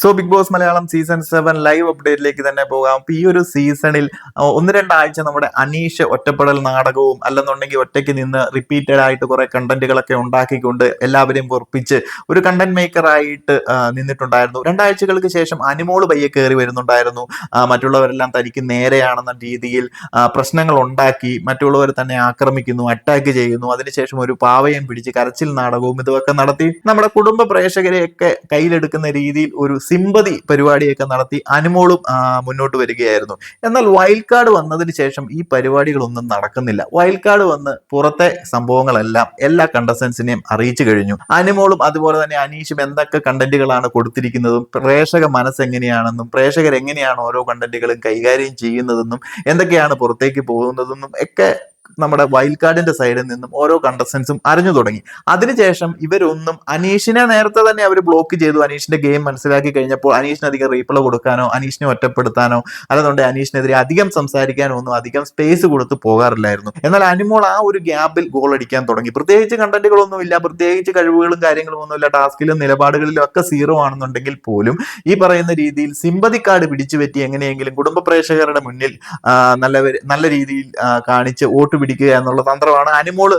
So Bigg Boss Malayalam season seven live അപ്ഡേറ്റിലേക്ക് തന്നെ പോകാം. അപ്പൊ ഈ ഒരു സീസണിൽ ഒന്ന് രണ്ടാഴ്ച നമ്മുടെ അനീഷ് ഒറ്റപ്പെടൽ നാടകവും അല്ലെന്നുണ്ടെങ്കിൽ ഒറ്റയ്ക്ക് നിന്ന് റിപ്പീറ്റഡ് ആയിട്ട് കുറെ കണ്ടന്റുകളൊക്കെ ഉണ്ടാക്കിക്കൊണ്ട് എല്ലാവരെയും ഉറപ്പിച്ച് ഒരു കണ്ടന്റ് മേക്കർ ആയിട്ട് നിന്നിട്ടുണ്ടായിരുന്നു. രണ്ടാഴ്ചകൾക്ക് ശേഷം അനുമോൾ പയ്യെ കയറി വരുന്നുണ്ടായിരുന്നു. മറ്റുള്ളവരെല്ലാം തനിക്ക് നേരെയാണെന്ന രീതിയിൽ പ്രശ്നങ്ങൾ ഉണ്ടാക്കി മറ്റുള്ളവർ തന്നെ ആക്രമിക്കുന്നു അറ്റാക്ക് ചെയ്യുന്നു. അതിനുശേഷം ഒരു പാവയം പിടിച്ച് കരച്ചിൽ നാടകവും ഇതൊക്കെ നടത്തി. നമ്മുടെ കുടുംബ പ്രേക്ഷകരെയൊക്കെ കയ്യിലെടുക്കുന്ന രീതിയിൽ ഒരു സിമ്പതി പരിപാടിയൊക്കെ നടത്തി അനുമോളും മുന്നോട്ട് വരികയായിരുന്നു. എന്നാൽ വൈൽഡ് കാർഡ് വന്നതിന് ശേഷം ഈ പരിപാടികളൊന്നും നടക്കുന്നില്ല. വൈൽഡ് കാർഡ് വന്ന് പുറത്തെ സംഭവങ്ങളെല്ലാം എല്ലാ കണ്ടസ്റ്റൻസിനെയും അറിയിച്ചു കഴിഞ്ഞു. അനുമോളും അതുപോലെ തന്നെ അനീഷും എന്തൊക്കെ കണ്ടന്റുകളാണ് കൊടുത്തിരിക്കുന്നതും പ്രേക്ഷക മനസ്സ് എങ്ങനെയാണെന്നും പ്രേക്ഷകർ എങ്ങനെയാണ് ഓരോ കണ്ടന്റുകളും കൈകാര്യം ചെയ്യുന്നതെന്നും എന്തൊക്കെയാണ് പുറത്തേക്ക് പോകുന്നതെന്നും ഒക്കെ നമ്മുടെ വൈൽഡ് കാർഡിന്റെ സൈഡിൽ നിന്നും ഓരോ കണ്ടസ്റ്റൻസും അറിഞ്ഞു തുടങ്ങി. അതിനുശേഷം ഇവരൊന്നും അനീഷിനെ നേരത്തെ തന്നെ അവർ ബ്ലോക്ക് ചെയ്തു. അനീഷിന്റെ ഗെയിം മനസ്സിലാക്കി കഴിഞ്ഞപ്പോൾ അനീഷിന് അധികം റീപ്ലൈ കൊടുക്കാനോ അനീഷിനെ ഒറ്റപ്പെടുത്താനോ അല്ലാതെ അനീഷിനെതിരെ അധികം സംസാരിക്കാനോ ഒന്നും അധികം സ്പേസ് കൊടുത്ത് പോകാറില്ലായിരുന്നു. എന്നാൽ അനിമോൾ ആ ഒരു ഗ്യാപ്പിൽ ഗോൾ അടിക്കാൻ തുടങ്ങി. പ്രത്യേകിച്ച് കണ്ടന്റുകളൊന്നും ഇല്ല. പ്രത്യേകിച്ച് കഴിവുകളും കാര്യങ്ങളും ഒന്നുമില്ല ടാസ്കിലും നിലപാടുകളിലും ഒക്കെ സീറോ ആണെന്നുണ്ടെങ്കിൽ പോലും ഈ പറയുന്ന രീതിയിൽ സിമ്പതി കാർഡ് പിടിച്ചു പറ്റി എങ്ങനെയെങ്കിലും കുടുംബ പ്രേക്ഷകരുടെ മുന്നിൽ നല്ല നല്ല രീതിയിൽ കാണിച്ച് വോട്ട് പിടിക്കുക എന്നുള്ള തന്ത്രമാണ് അനിമോൾ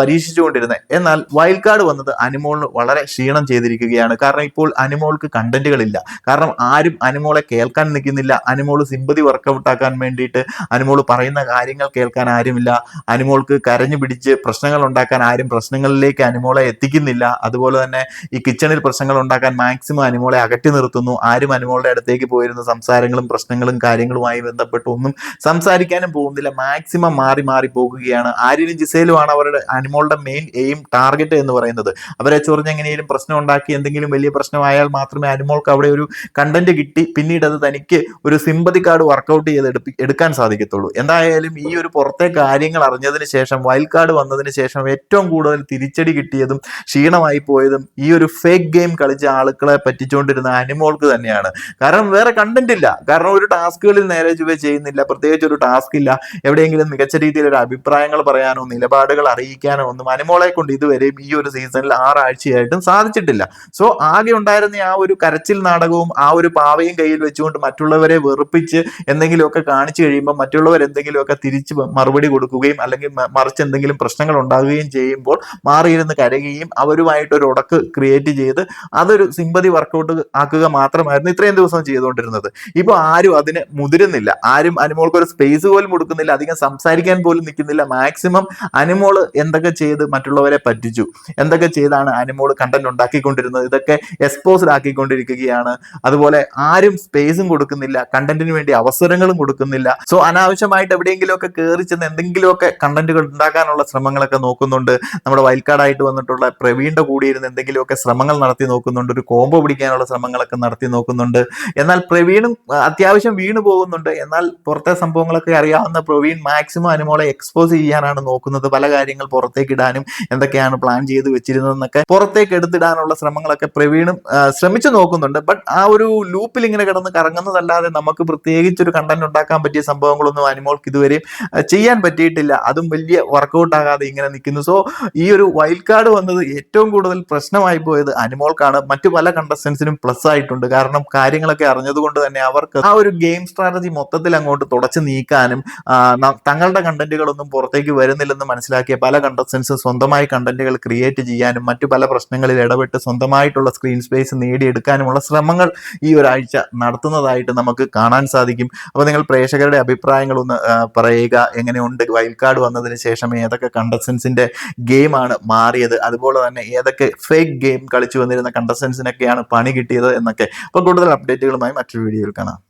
പരീക്ഷിച്ചുകൊണ്ടിരുന്നത്. എന്നാൽ വൈൽഡ് കാർഡ് വന്നത് അനിമോളിന് വളരെ ക്ഷീണം ചെയ്തിരിക്കുകയാണ്. കാരണം ഇപ്പോൾ അനിമോൾക്ക് കണ്ടന്റുകളില്ല കാരണം ആരും അനിമോളെ കേൾക്കാൻ നിൽക്കുന്നില്ല. അനിമോൾ സിമ്പതി വർക്കൗട്ട് ആക്കാൻ വേണ്ടിയിട്ട് അനിമോൾ പറയുന്ന കാര്യങ്ങൾ കേൾക്കാൻ ആരുമില്ല. അനിമോൾക്ക് കരഞ്ഞു പിടിച്ച് പ്രശ്നങ്ങൾ ഉണ്ടാക്കാൻ ആരും പ്രശ്നങ്ങളിലേക്ക് അനിമോളെ എത്തിക്കുന്നില്ല. അതുപോലെ തന്നെ ഈ കിച്ചണിൽ പ്രശ്നങ്ങൾ ഉണ്ടാക്കാൻ മാക്സിമം അനിമോളെ അകറ്റി നിർത്തുന്നു. ആരും അനിമോളുടെ അടുത്തേക്ക് പോയിരുന്ന സംസാരങ്ങളും പ്രശ്നങ്ങളും കാര്യങ്ങളുമായി ബന്ധപ്പെട്ട് ഒന്നും സംസാരിക്കാനും പോകുന്നില്ല. മാക്സിമം മാറി മാറി പോകുകയാണ്. ആര്യനും ജിസേലുമാണ് അവരുടെ അനിമോളുടെ മെയിൻ എയിം ടാർഗറ്റ് എന്ന് പറയുന്നത്. അവരെ ചൊറിഞ്ഞ് എങ്ങനെയും പ്രശ്നം ഉണ്ടാക്കി എന്തെങ്കിലും വലിയ പ്രശ്നമായാൽ മാത്രമേ അനിമോൾക്ക് അവിടെ ഒരു കണ്ടന്റ് കിട്ടി. പിന്നീട് അത് തനിക്ക് ഒരു സിമ്പതി കാർഡ് വർക്കൗട്ട് ചെയ്ത് എടുക്കാൻ സാധിക്കത്തുള്ളൂ. എന്തായാലും ഈ ഒരു പുറത്തെ കാര്യങ്ങൾ അറിഞ്ഞതിന് ശേഷം വൈൽഡ് കാർഡ് വന്നതിന് ശേഷം ഏറ്റവും കൂടുതൽ തിരിച്ചടി കിട്ടിയതും ക്ഷീണമായി പോയതും ഈ ഒരു ഫേക്ക് ഗെയിം കളിച്ച ആളുകളെ പറ്റിച്ചുകൊണ്ടിരുന്ന അനിമോൾക്ക് തന്നെയാണ്. കാരണം വേറെ കണ്ടന്റ് ഇല്ല. കാരണം ഒരു ടാസ്കുകളിൽ നേരെ ചുവ ചെയ്യുന്നില്ല. പ്രത്യേകിച്ച് ഒരു ടാസ്ക് ഇല്ല. എവിടെയെങ്കിലും മികച്ച രീതിയിൽ ഒരു അഭിപ്രായങ്ങൾ പറയാനോ നിലപാടുകൾ അറിയിക്കാനോ ഒന്നും അനുമോളെ കൊണ്ട് ഇതുവരെയും ഈ ഒരു സീസണിൽ ആറാഴ്ചയായിട്ടും സാധിച്ചിട്ടില്ല. സോ ആകെ ഉണ്ടായിരുന്ന ആ ഒരു കരച്ചിൽ നാടകവും ആ ഒരു പാവയും കയ്യിൽ വെച്ചുകൊണ്ട് മറ്റുള്ളവരെ വെറുപ്പിച്ച് എന്തെങ്കിലുമൊക്കെ കാണിച്ചു കഴിയുമ്പോൾ മറ്റുള്ളവർ എന്തെങ്കിലുമൊക്കെ തിരിച്ച് മറുപടി കൊടുക്കുകയും അല്ലെങ്കിൽ മറിച്ച് എന്തെങ്കിലും പ്രശ്നങ്ങൾ ഉണ്ടാകുകയും ചെയ്യുമ്പോൾ മാറിയിരുന്ന് കരയുകയും അവരുമായിട്ട് ഒരു ഉടക്ക് ക്രിയേറ്റ് ചെയ്ത് അതൊരു സിമ്പതി വർക്കൗട്ട് ആക്കുക മാത്രമായിരുന്നു ഇത്രയും ദിവസം ചെയ്തുകൊണ്ടിരുന്നത്. ഇപ്പോൾ ആരും അതിന് മുതിരുന്നില്ല. ആരും അനുമോൾക്ക് ഒരു സ്പേസ് പോലും കൊടുക്കുന്നില്ല. അധികം സംസാരിക്കാൻ പോലും നിൽക്കുന്നില്ല മാക്സിമം അനുമോൾ എന്തൊക്കെ ചെയ്ത് മറ്റുള്ളവരെ പറ്റിച്ചു. എന്തൊക്കെ ചെയ്താണ് അനുമോൾ കണ്ടന്റ് ഉണ്ടാക്കിക്കൊണ്ടിരുന്നത്? ഇതൊക്കെ എക്സ്പോസ്ഡ് ആക്കിക്കൊണ്ടിരിക്കുകയാണ്. അതുപോലെ ആരും സ്പേസും കൊടുക്കുന്നില്ല. കണ്ടന്റിന് വേണ്ടി അവസരങ്ങളും കൊടുക്കുന്നില്ല. സോ അനാവശ്യമായിട്ട് എവിടെയെങ്കിലുമൊക്കെ കയറി ചെന്ന് എന്തെങ്കിലുമൊക്കെ കണ്ടന്റുകൾ ഉണ്ടാക്കാനുള്ള ശ്രമങ്ങളൊക്കെ നോക്കുന്നുണ്ട്. നമ്മുടെ വൈൽഡ് കാർഡായിട്ട് വന്നിട്ടുള്ള പ്രവീണിന്റെ കൂടി ഇരുന്ന് എന്തെങ്കിലുമൊക്കെ ശ്രമങ്ങൾ നടത്തി നോക്കുന്നുണ്ട്. ഒരു കോംബോ പിടിക്കാനുള്ള ശ്രമങ്ങളൊക്കെ നടത്തി നോക്കുന്നുണ്ട്. എന്നാൽ പ്രവീണും അത്യാവശ്യം വീണു പോകുന്നുണ്ട് എന്നാൽ പുറത്തെ സംഭവങ്ങളൊക്കെ അറിയാവുന്ന പ്രവീൺ മാക്സിമം അനുമോളെ എക്സ്പോസ് ചെയ്യാനാണ് നോക്കുന്നത്. പല കാര്യങ്ങൾ പുറത്തേക്ക് ഇടാനും എന്തൊക്കെയാണ് പ്ലാൻ ചെയ്ത് വെച്ചിരുന്നതെന്നൊക്കെ പുറത്തേക്ക് എടുത്തിടാനുള്ള ശ്രമങ്ങളൊക്കെ പ്രവീണും ശ്രമിച്ചു നോക്കുന്നുണ്ട്. ബട്ട് ആ ഒരു ലൂപ്പിൽ ഇങ്ങനെ കിടന്ന് കറങ്ങുന്നതല്ലാതെ നമുക്ക് പ്രത്യേകിച്ച് ഒരു കണ്ടന്റ് ഉണ്ടാക്കാൻ പറ്റിയ സംഭവങ്ങളൊന്നും അനിമോൾക്ക് ഇതുവരെ ചെയ്യാൻ പറ്റിയിട്ടില്ല. അതും വലിയ വർക്കൗട്ട് ആകാതെ ഇങ്ങനെ നിൽക്കുന്നു. സോ ഈ ഒരു വൈൽഡ് കാർഡ് വന്നത് ഏറ്റവും കൂടുതൽ പ്രശ്നമായി പോയത് അനിമോൾക്കാണ്. മറ്റു പല കണ്ടസ്റ്റൻസിനും പ്ലസ് ആയിട്ടുണ്ട്. കാരണം കാര്യങ്ങളൊക്കെ അറിഞ്ഞതുകൊണ്ട് തന്നെ അവർക്ക് ആ ഒരു ഗെയിം സ്ട്രാറ്റജി മൊത്തത്തിൽ അങ്ങോട്ട് തുടച്ചു നീക്കാനും തങ്ങളുടെ ന- കണ്ടന്റുകളൊന്നും പുറത്തേക്ക് വരുന്നില്ലെന്ന് മനസ്സിലാക്കിയ പല കണ്ടസ്റ്റൻസും സ്വന്തമായി കണ്ടന്റുകൾ ക്രിയേറ്റ് ചെയ്യാനും മറ്റു പല പ്രശ്നങ്ങളിൽ ഇടപെട്ട് സ്വന്തമായിട്ടുള്ള സ്ക്രീൻ സ്പേസ് നേടിയെടുക്കാനുമുള്ള ശ്രമങ്ങൾ ഈ ഒരാഴ്ച നടത്തുന്നതായിട്ട് നമുക്ക് കാണാൻ സാധിക്കും. അപ്പോൾ നിങ്ങൾ പ്രേക്ഷകരുടെ അഭിപ്രായങ്ങളൊന്ന് പറയുക. എങ്ങനെയുണ്ട്? വൈൽഡ് കാർഡ് വന്നതിന് ശേഷം ഏതൊക്കെ കണ്ടസ്റ്റൻസിന്റെ ഗെയിമാണ് മാറിയത്? അതുപോലെ തന്നെ ഏതൊക്കെ ഫേക്ക് ഗെയിം കളിച്ചു വന്നിരുന്ന കണ്ടസ്റ്റൻസിനൊക്കെയാണ് പണി കിട്ടിയത് എന്നൊക്കെ. അപ്പോൾ കൂടുതൽ അപ്ഡേറ്റുകളുമായി മറ്റൊരു വീഡിയോയിൽ കാണാം.